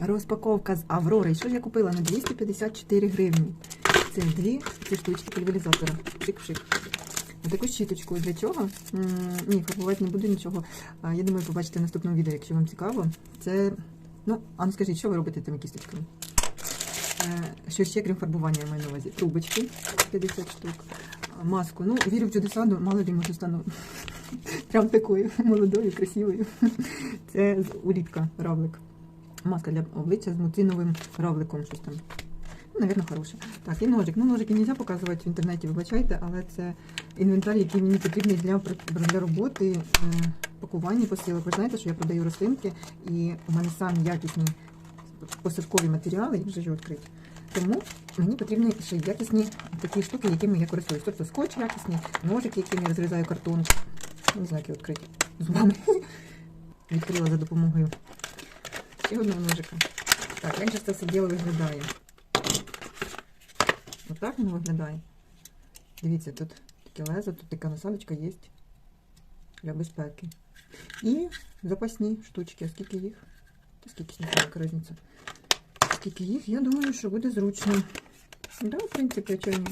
Розпаковка з Аврори. Що ж я купила на 254 гривні? Це дві ці штучки пульверізатора. Пшик-пшик. Таку щіточку. Для чого? М, Ні, фарбувати не буду нічого. А, Я думаю, побачите в наступному відео, якщо вам цікаво. Це. Ну, а ну скажіть, що ви робите тими кісточками? Е, Що ще, крім фарбування, я маю на увазі? Трубочки 50 штук. Маску. Ну, вірю в чудеса, ну, мало ли може стану прям такою молодою, красивою. Це з улітка равлик. Маска для обличчя з мутиновим равликом. Щось там. Ну, навірно, хороше. Так, і ножик. Ну, ножики не можна показувати в інтернеті, вибачайте, але це інвентар, який мені потрібний для, для роботи, е, пакування посилок. Ви знаєте, що я продаю рослинки, і у мене самі якісні посадкові матеріали, їх вже відкрити. Тому мені потрібні ще якісні такі штуки, якими я користуюсь. Тобто скотч якісний, ножик, яким я розрізаю картон. Не знаю, як його відкрити. Зубами. Відкрила за допомогою ще одного ножика. Так, як же це діло виглядає? Отак воно виглядає. Дивіться, тут таке лезо, тут така насадочка є для безпеки. І запасні штучки. А скільки їх? Скільки знаю, різниця. Скільки їх, я думаю, що буде зручно. Да, в принципі, чого ні?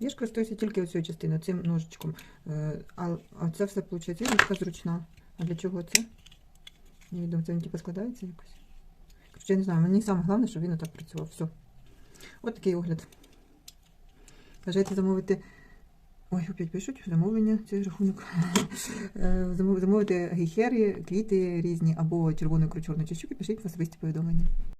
Я ж користуюся тільки цією частиною, цим ножичком. Е, А, це все, виходить, зручна. А для чого це? Невідомо, це він типу складається якось. Короче, я не знаю, мені саме головне, щоб він отак працював. Все. От такий огляд. Бажаєте замовити. Ой, опять пишуть замовлення, цей рахунок. Е, Замовити гейхери, квіти різні або червону чорну чащуки, пишіть в особисті повідомлення.